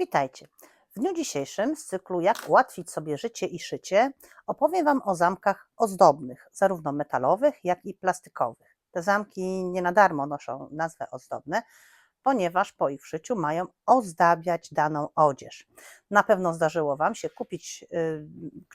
Witajcie. W dniu dzisiejszym z cyklu Jak ułatwić sobie życie i szycie opowiem Wam o zamkach ozdobnych, zarówno metalowych, jak i plastikowych. Te zamki nie na darmo noszą nazwę ozdobne, ponieważ po ich szyciu mają ozdabiać daną odzież. Na pewno zdarzyło Wam się kupić y,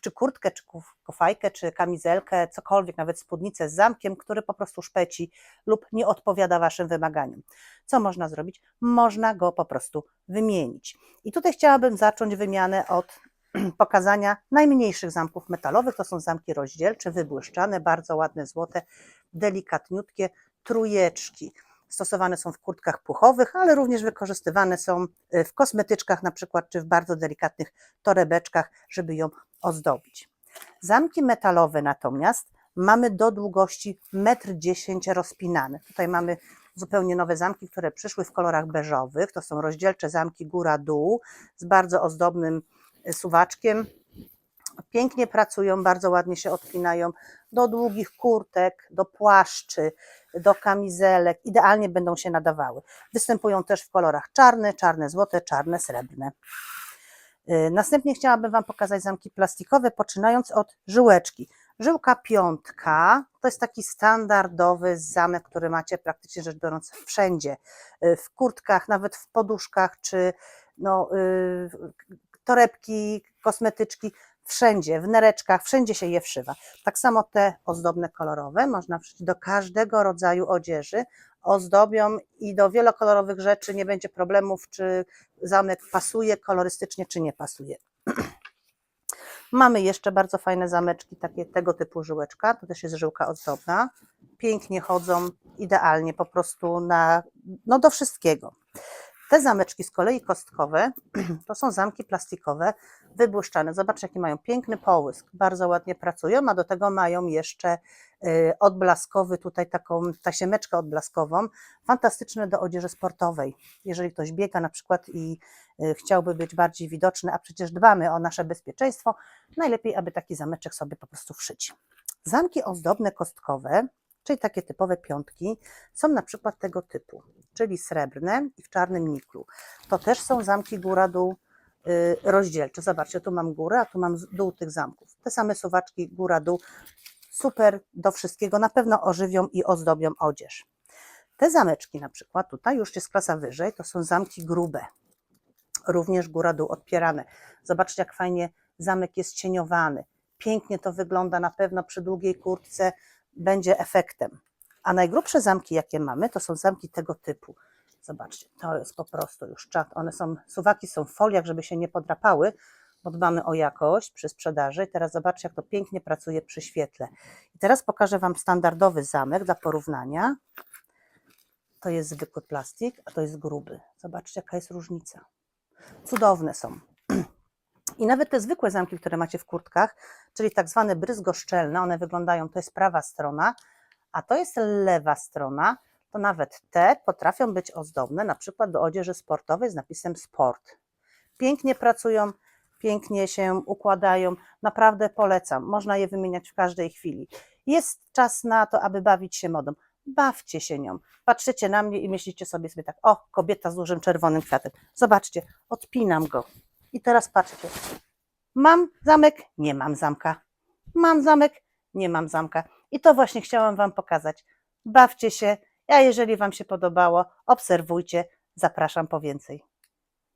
czy kurtkę, czy kofajkę, czy kamizelkę, cokolwiek, nawet spódnicę z zamkiem, który po prostu szpeci lub nie odpowiada Waszym wymaganiom. Co można zrobić? Można go po prostu wymienić. I tutaj chciałabym zacząć wymianę od pokazania najmniejszych zamków metalowych. To są zamki rozdzielcze, wybłyszczane, bardzo ładne, złote, delikatniutkie trójeczki. Stosowane są w kurtkach puchowych, ale również wykorzystywane są y, w kosmetyczkach na przykład, czy w bardzo delikatnych torebeczkach, żeby ją ozdobić. Zamki metalowe natomiast mamy do długości 1,10 m rozpinane. Tutaj mamy zupełnie nowe zamki, które przyszły w kolorach beżowych. To są rozdzielcze zamki góra-dół z bardzo ozdobnym y, suwaczkiem. Pięknie pracują, bardzo ładnie się odpinają do długich kurtek, do płaszczy, do kamizelek. Idealnie będą się nadawały. Występują też w kolorach czarne, czarne złote, czarne srebrne. Y, Następnie chciałabym Wam pokazać zamki plastikowe, poczynając od żyłeczki. Żyłka piątka to jest taki standardowy zamek, który macie praktycznie rzecz biorąc wszędzie. Y, W kurtkach, nawet w poduszkach, czy no, y, torebki, kosmetyczki, wszędzie, w nereczkach, wszędzie się je wszywa. Tak samo te ozdobne kolorowe można wszyć do każdego rodzaju odzieży, ozdobią i do wielokolorowych rzeczy nie będzie problemów, czy zamek pasuje kolorystycznie, czy nie pasuje. Mamy jeszcze bardzo fajne zameczki, takie tego typu żyłeczka, to też jest żyłka ozdobna. Pięknie chodzą, idealnie po prostu na, no do wszystkiego. Te zameczki z kolei kostkowe to są zamki plastikowe wybłyszczane. Zobaczcie, jaki mają piękny połysk, bardzo ładnie pracują, a do tego mają jeszcze y, odblaskowy, tutaj taką tasiemeczkę odblaskową, fantastyczne do odzieży sportowej. Jeżeli ktoś biega na przykład i y, chciałby być bardziej widoczny, a przecież dbamy o nasze bezpieczeństwo, najlepiej, aby taki zameczek sobie po prostu wszyć. Zamki ozdobne kostkowe, czyli takie typowe piątki, są na przykład tego typu, czyli srebrne i w czarnym niklu. To też są zamki góra-dół y, rozdzielcze. Zobaczcie, tu mam górę, a tu mam dół tych zamków. Te same suwaczki góra-dół, super do wszystkiego, na pewno ożywią i ozdobią odzież. Te zameczki na przykład, tutaj już jest klasa wyżej, to są zamki grube, również góra-dół odpierane. Zobaczcie, jak fajnie zamek jest cieniowany. Pięknie to wygląda, na pewno przy długiej kurtce będzie efektem. A najgrubsze zamki, jakie mamy, to są zamki tego typu. Zobaczcie, to jest po prostu już czat. One są, suwaki są w foliach, żeby się nie podrapały, bo dbamy o jakość przy sprzedaży. I teraz zobaczcie, jak to pięknie pracuje przy świetle. I teraz pokażę Wam standardowy zamek dla porównania. To jest zwykły plastik, a to jest gruby. Zobaczcie, jaka jest różnica. Cudowne są. I nawet te zwykłe zamki, które macie w kurtkach, czyli tak zwane bryzgoszczelne, one wyglądają, to jest prawa strona, a to jest lewa strona, to nawet te potrafią być ozdobne, na przykład do odzieży sportowej z napisem sport. Pięknie pracują, pięknie się układają, naprawdę polecam. Można je wymieniać w każdej chwili. Jest czas na to, aby bawić się modą. Bawcie się nią. Patrzycie na mnie i myślicie sobie sobie tak, o, kobieta z dużym czerwonym kwiatem. Zobaczcie, odpinam go. I teraz patrzcie. Mam zamek, nie mam zamka. Mam zamek, nie mam zamka. I to właśnie chciałam Wam pokazać. Bawcie się, a jeżeli Wam się podobało, obserwujcie. Zapraszam po więcej.